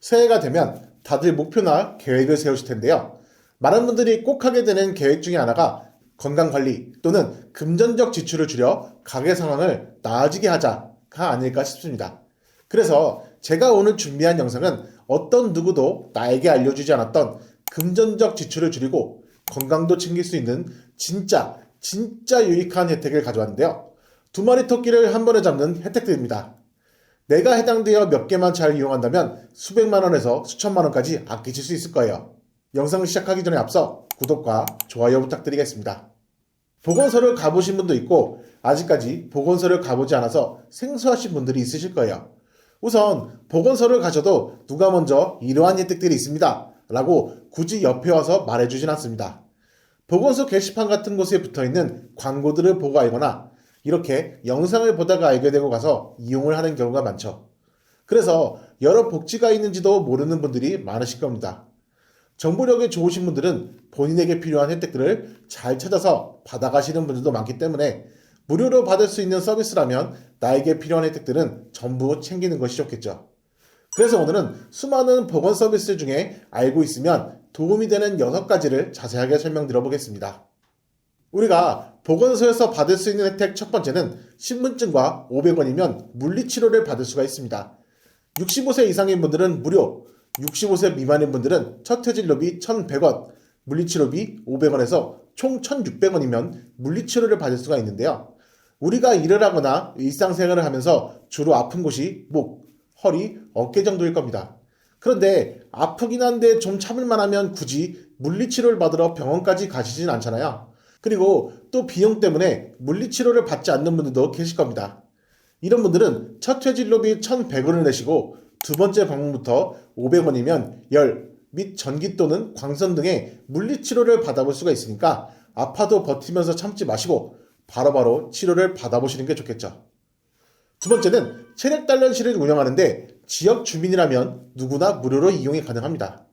새해가 되면 다들 목표나 계획을 세우실 텐데요. 많은 분들이 꼭 하게 되는 계획 중에 하나가 건강 관리 또는 금전적 지출을 줄여 가계 상황을 나아지게 하자가 아닐까 싶습니다. 그래서 제가 오늘 준비한 영상은 어떤 누구도 나에게 알려주지 않았던 금전적 지출을 줄이고 건강도 챙길 수 있는 진짜 진짜 유익한 혜택을 가져왔는데요. 두 마리 토끼를 한 번에 잡는 혜택들입니다. 내가 해당되어 몇 개만 잘 이용한다면 수백만 원에서 수천만 원까지 아끼실 수 있을 거예요. 영상을 시작하기 전에 앞서 구독과 좋아요 부탁드리겠습니다. 보건소를 가보신 분도 있고 아직까지 보건소를 가보지 않아서 생소하신 분들이 있으실 거예요. 우선 보건소를 가셔도 누가 먼저 이러한 혜택들이 있습니다. 라고 굳이 옆에 와서 말해주진 않습니다. 보건소 게시판 같은 곳에 붙어 있는 광고들을 보고 알거나 이렇게 영상을 보다가 알게 되고 가서 이용을 하는 경우가 많죠. 그래서 여러 복지가 있는지도 모르는 분들이 많으실 겁니다. 정보력이 좋으신 분들은 본인에게 필요한 혜택들을 잘 찾아서 받아가시는 분들도 많기 때문에 무료로 받을 수 있는 서비스라면 나에게 필요한 혜택들은 전부 챙기는 것이 좋겠죠. 그래서 오늘은 수많은 보건 서비스 중에 알고 있으면 도움이 되는 6가지를 자세하게 설명드려 보겠습니다. 우리가 보건소에서 받을 수 있는 혜택 첫 번째는 신분증과 500원이면 물리치료를 받을 수가 있습니다. 65세 이상인 분들은 무료, 65세 미만인 분들은 첫 회진료비 1,100원, 물리치료비 500원에서 총 1,600원이면 물리치료를 받을 수가 있는데요. 우리가 일을 하거나 일상생활을 하면서 주로 아픈 곳이 목, 허리, 어깨 정도일 겁니다. 그런데 아프긴 한데 좀 참을만 하면 굳이 물리치료를 받으러 병원까지 가시진 않잖아요. 그리고 또 비용 때문에 물리치료를 받지 않는 분들도 계실 겁니다. 이런 분들은 첫 회진료비 1,100원을 내시고 두 번째 방문부터 500원이면 열 및 전기 또는 광선 등의 물리치료를 받아볼 수가 있으니까 아파도 버티면서 참지 마시고 바로바로 치료를 받아보시는 게 좋겠죠. 두 번째는 체력 단련실을 운영하는데 지역 주민이라면 누구나 무료로 이용이 가능합니다.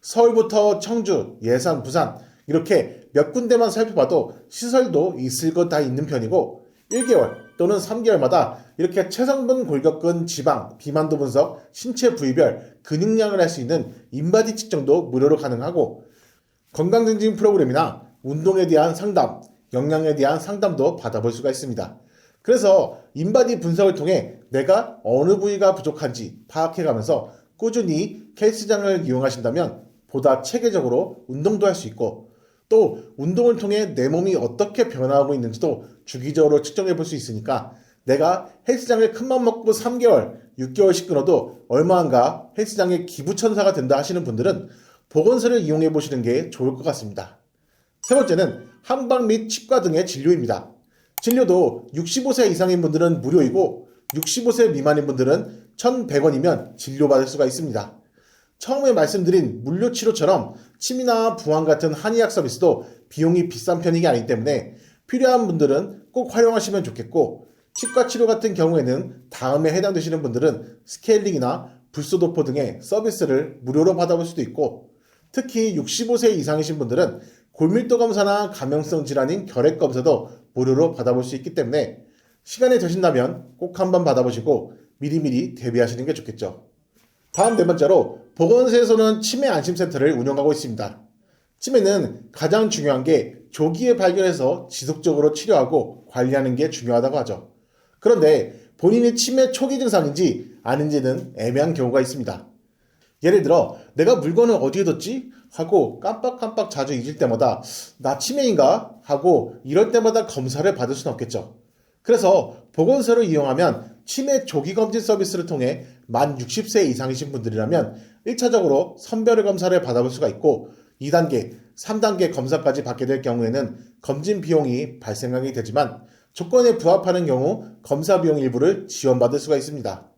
서울부터 청주, 예산, 부산 이렇게 몇 군데만 살펴봐도 시설도 있을 것 다 있는 편이고 1개월 또는 3개월마다 이렇게 체성분 골격근 지방 비만도 분석 신체 부위별 근육량을 할 수 있는 인바디 측정도 무료로 가능하고 건강증진 프로그램이나 운동에 대한 상담, 영양에 대한 상담도 받아볼 수가 있습니다. 그래서 인바디 분석을 통해 내가 어느 부위가 부족한지 파악해가면서 꾸준히 헬스장을 이용하신다면 보다 체계적으로 운동도 할 수 있고 또 운동을 통해 내 몸이 어떻게 변화하고 있는지도 주기적으로 측정해 볼 수 있으니까 내가 헬스장에 큰맘 먹고 3개월, 6개월씩 끊어도 얼마인가 헬스장의 기부천사가 된다 하시는 분들은 보건소를 이용해 보시는 게 좋을 것 같습니다. 세 번째는 한방 및 치과 등의 진료입니다. 진료도 65세 이상인 분들은 무료이고 65세 미만인 분들은 1,100원이면 진료받을 수가 있습니다. 처음에 말씀드린 물료치료처럼 침이나 부항 같은 한의학 서비스도 비용이 비싼 편이 아니기 때문에 필요한 분들은 꼭 활용하시면 좋겠고 치과 치료 같은 경우에는 다음에 해당되시는 분들은 스케일링이나 불소도포 등의 서비스를 무료로 받아볼 수도 있고 특히 65세 이상이신 분들은 골밀도 검사나 감염성 질환인 결핵 검사도 무료로 받아볼 수 있기 때문에 시간이 되신다면 꼭 한번 받아보시고 미리미리 대비하시는 게 좋겠죠. 다음 네 번째로 보건소에서는 치매 안심센터를 운영하고 있습니다. 치매는 가장 중요한 게 조기에 발견해서 지속적으로 치료하고 관리하는 게 중요하다고 하죠. 그런데 본인이 치매 초기 증상인지 아닌지는 애매한 경우가 있습니다. 예를 들어 내가 물건을 어디에 뒀지? 하고 깜빡깜빡 자주 잊을 때마다 나 치매인가? 하고 이럴 때마다 검사를 받을 수는 없겠죠. 그래서 보건소를 이용하면 치매 조기 검진 서비스를 통해 만 60세 이상이신 분들이라면 1차적으로 선별의 검사를 받아볼 수가 있고 2단계, 3단계 검사까지 받게 될 경우에는 검진 비용이 발생하게 되지만 조건에 부합하는 경우 검사 비용 일부를 지원받을 수가 있습니다.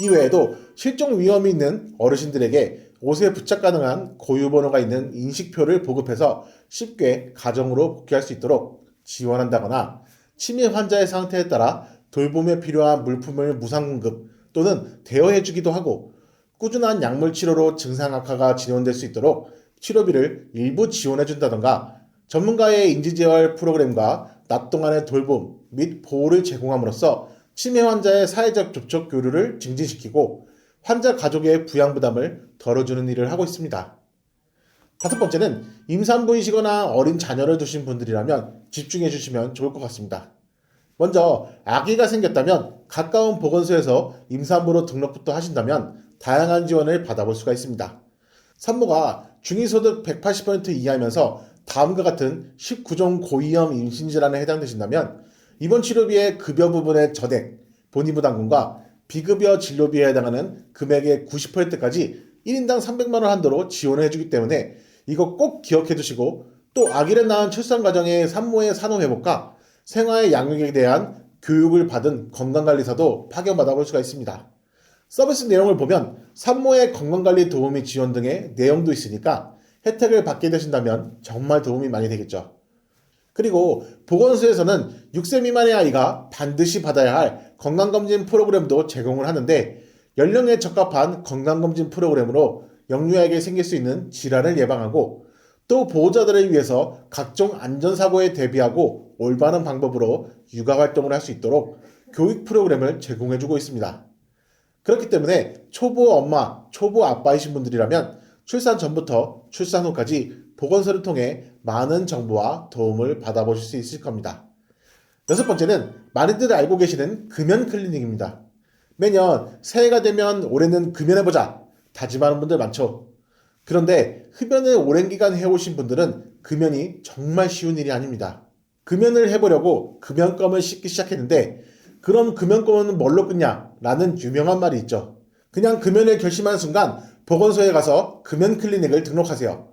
이외에도 실종 위험이 있는 어르신들에게 옷에 부착 가능한 고유번호가 있는 인식표를 보급해서 쉽게 가정으로 복귀할 수 있도록 지원한다거나 치매 환자의 상태에 따라 돌봄에 필요한 물품을 무상 공급 또는 대여해 주기도 하고 꾸준한 약물 치료로 증상 악화가 진행될 수 있도록 치료비를 일부 지원해 준다던가 전문가의 인지재활 프로그램과 낮 동안의 돌봄 및 보호를 제공함으로써 치매 환자의 사회적 접촉 교류를 증진시키고 환자 가족의 부양 부담을 덜어주는 일을 하고 있습니다. 다섯 번째는 임산부이시거나 어린 자녀를 두신 분들이라면 집중해 주시면 좋을 것 같습니다. 먼저 아기가 생겼다면 가까운 보건소에서 임산부로 등록부터 하신다면 다양한 지원을 받아볼 수가 있습니다. 산모가 중위소득 180% 이하면서 다음과 같은 19종 고위험 임신질환에 해당되신다면 입원 치료비의 급여 부분의 저액, 본의부담금과 비급여 진료비에 해당하는 금액의 90%까지 1인당 300만원 한도로 지원을 해주기 때문에 이거 꼭 기억해 두시고 또 아기를 낳은 출산 과정의 산모의 산후 회복과 생활 양육에 대한 교육을 받은 건강관리사도 파견받아 볼 수가 있습니다. 서비스 내용을 보면 산모의 건강관리 도우미 지원 등의 내용도 있으니까 혜택을 받게 되신다면 정말 도움이 많이 되겠죠. 그리고 보건소에서는 6세 미만의 아이가 반드시 받아야 할 건강검진 프로그램도 제공을 하는데 연령에 적합한 건강검진 프로그램으로 영유아에게 생길 수 있는 질환을 예방하고 또 보호자들을 위해서 각종 안전사고에 대비하고 올바른 방법으로 육아 활동을 할 수 있도록 교육 프로그램을 제공해주고 있습니다. 그렇기 때문에 초보 엄마, 초보 아빠이신 분들이라면 출산 전부터 출산 후까지 보건소를 통해 많은 정보와 도움을 받아보실 수 있을 겁니다. 여섯 번째는 많이들 알고 계시는 금연 클리닉입니다. 매년 새해가 되면 올해는 금연해보자 다짐하는 분들 많죠. 그런데 흡연을 오랜 기간 해오신 분들은 금연이 정말 쉬운 일이 아닙니다. 금연을 해보려고 금연껌을 씻기 시작했는데 그럼 금연껌은 뭘로 끊냐? 라는 유명한 말이 있죠. 그냥 금연을 결심한 순간 보건소에 가서 금연 클리닉을 등록하세요.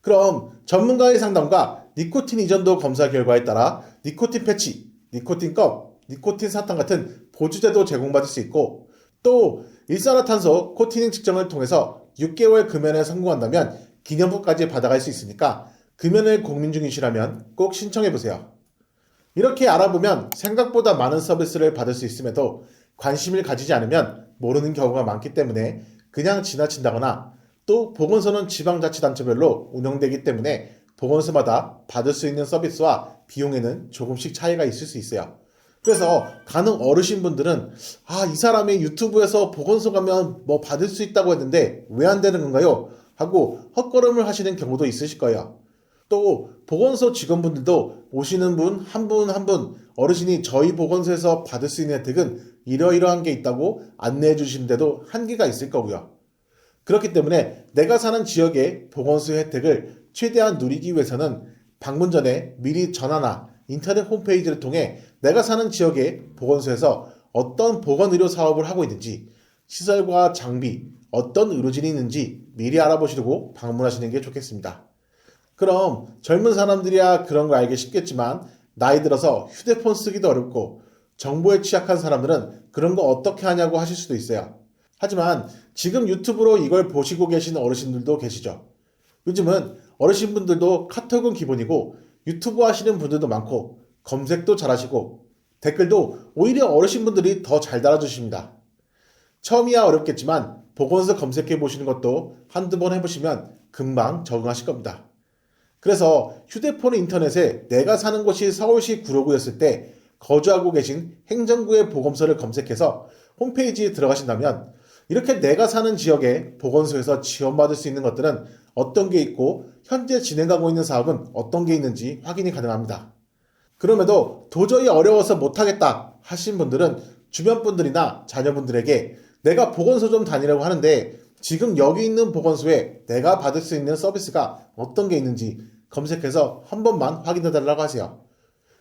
그럼 전문가의 상담과 니코틴 이전도 검사 결과에 따라 니코틴 패치, 니코틴 껌, 니코틴 사탕 같은 보조제도 제공받을 수 있고 또 일산화탄소 코티닝 측정을 통해서 6개월 금연에 성공한다면 기념품까지 받아갈 수 있으니까 금연을 고민 중이시라면 꼭 신청해 보세요. 이렇게 알아보면 생각보다 많은 서비스를 받을 수 있음에도 관심을 가지지 않으면 모르는 경우가 많기 때문에 그냥 지나친다거나 또 보건소는 지방자치단체별로 운영되기 때문에 보건소마다 받을 수 있는 서비스와 비용에는 조금씩 차이가 있을 수 있어요. 그래서 가능 어르신분들은 아, 이 사람이 유튜브에서 보건소 가면 뭐 받을 수 있다고 했는데 왜 안 되는 건가요? 하고 헛걸음을 하시는 경우도 있으실 거예요. 또 보건소 직원분들도 오시는 분 한 분 한 분 어르신이 저희 보건소에서 받을 수 있는 혜택은 이러이러한 게 있다고 안내해 주시는데도 한계가 있을 거고요. 그렇기 때문에 내가 사는 지역의 보건소 혜택을 최대한 누리기 위해서는 방문 전에 미리 전화나 인터넷 홈페이지를 통해 내가 사는 지역의 보건소에서 어떤 보건의료 사업을 하고 있는지 시설과 장비, 어떤 의료진이 있는지 미리 알아보시려고 방문하시는 게 좋겠습니다. 그럼 젊은 사람들이야 그런 거 알기 쉽겠지만 나이 들어서 휴대폰 쓰기도 어렵고 정보에 취약한 사람들은 그런 거 어떻게 하냐고 하실 수도 있어요. 하지만 지금 유튜브로 이걸 보시고 계신 어르신들도 계시죠. 요즘은 어르신분들도 카톡은 기본이고 유튜브 하시는 분들도 많고 검색도 잘하시고 댓글도 오히려 어르신분들이 더 잘 달아주십니다. 처음이야 어렵겠지만 보건소 검색해 보시는 것도 한두 번 해보시면 금방 적응하실 겁니다. 그래서 휴대폰 인터넷에 내가 사는 곳이 서울시 구로구였을 때 거주하고 계신 행정구의 보건소를 검색해서 홈페이지에 들어가신다면 이렇게 내가 사는 지역에 보건소에서 지원받을 수 있는 것들은 어떤 게 있고 현재 진행하고 있는 사업은 어떤 게 있는지 확인이 가능합니다. 그럼에도 도저히 어려워서 못하겠다 하신 분들은 주변 분들이나 자녀분들에게 내가 보건소 좀 다니라고 하는데 지금 여기 있는 보건소에 내가 받을 수 있는 서비스가 어떤 게 있는지 검색해서 한 번만 확인해 달라고 하세요.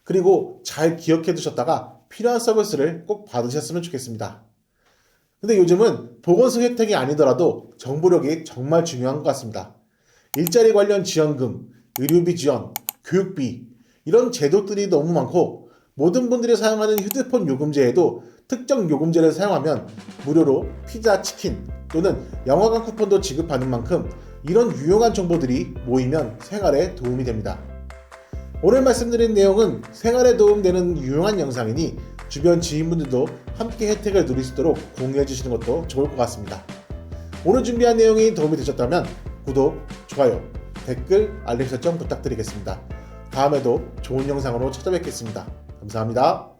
그리고 잘 기억해 두셨다가 필요한 서비스를 꼭 받으셨으면 좋겠습니다. 근데 요즘은 보건소 혜택이 아니더라도 정보력이 정말 중요한 것 같습니다. 일자리 관련 지원금, 의료비 지원, 교육비 이런 제도들이 너무 많고 모든 분들이 사용하는 휴대폰 요금제에도 특정 요금제를 사용하면 무료로 피자, 치킨 또는 영화관 쿠폰도 지급하는 만큼 이런 유용한 정보들이 모이면 생활에 도움이 됩니다. 오늘 말씀드린 내용은 생활에 도움되는 유용한 영상이니 주변 지인분들도 함께 혜택을 누릴 수 있도록 공유해 주시는 것도 좋을 것 같습니다. 오늘 준비한 내용이 도움이 되셨다면 구독, 좋아요, 댓글, 알림 설정 부탁드리겠습니다. 다음에도 좋은 영상으로 찾아뵙겠습니다. 감사합니다.